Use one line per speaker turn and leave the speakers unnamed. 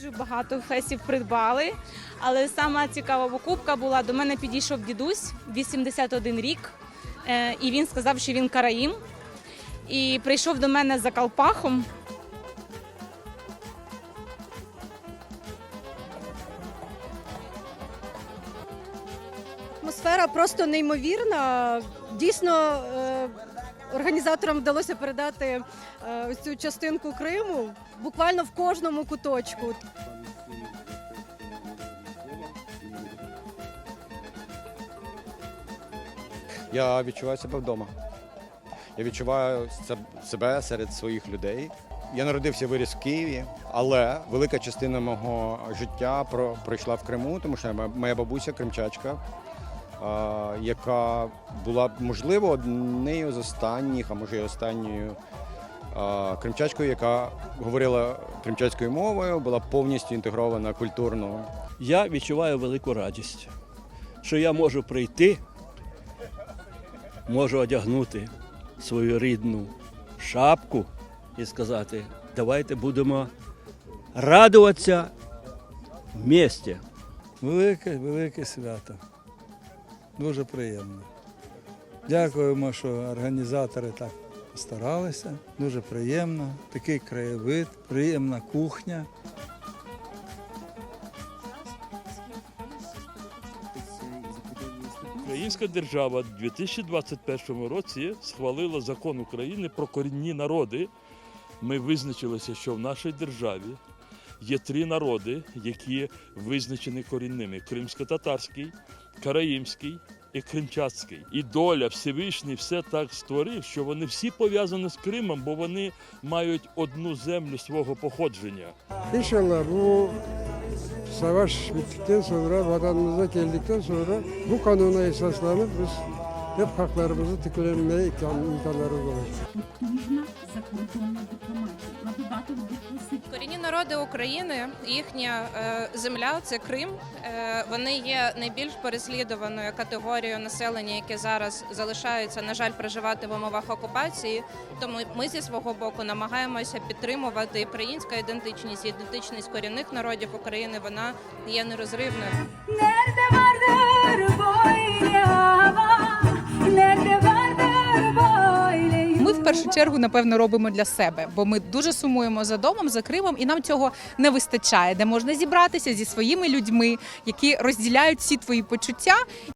Дуже багато фесів придбали, але сама цікава покупка була. До мене підійшов дідусь 81 рік, е, і він сказав, що він караїм. І прийшов до мене за калпахом.
Атмосфера просто неймовірна. Дійсно, е, організаторам вдалося передати е, ось цю частинку Криму буквально в кожному куточку.
Я відчуваю себе вдома. Я відчуваю себе серед своїх людей. Я народився виріс в Києві, але велика частина мого життя пройшла в Криму, тому що моя- бабуся кримчачка, яка була можливо однією з останніх, а може і останньою кримчачкою, яка говорила кримчацькою мовою, була повністю інтегрована культурно
я відчуваю велику радість, що я можу прийти, можу одягнути свою рідну шапку і сказати, давайте будемо радуватися в місті.
Велике, велике свято. Дуже приємно. Дякуємо, що організатори так старалися. Дуже приємно. Такий краєвид, приємна кухня.
Українська держава в 2021 році схвалила закон України про корінні народи. Ми визначилися, що в нашій державі є три народи, які визначені корінними: кримсько-татарський, караїмський і кримчацький. І доля Всевишній все так створив, що вони всі пов'язані з Кримом, бо вони мають одну землю свого походження.
İnşallah bu savaş bittikten sonra, vatanımıza geldikten sonra bu kanuna esaslanıp hep haklarımızı tıklanmaya imkan- imkanlarımız olacak.
закордонна дипломатія.
Корінні народи України, їхня е, земля це Крим. Е, вони є найбільш переслідуваною категорією населення, яке зараз залишаються, на жаль, проживати в умовах окупації. Тому ми зі свого боку намагаємося підтримувати українська ідентичність, ідентичність корінних народів України. Вона є нерозривною.
Першу чергу напевно робимо для себе, бо ми дуже сумуємо за домом, за Кримом, і нам цього не вистачає, де можна зібратися зі своїми людьми, які розділяють всі твої почуття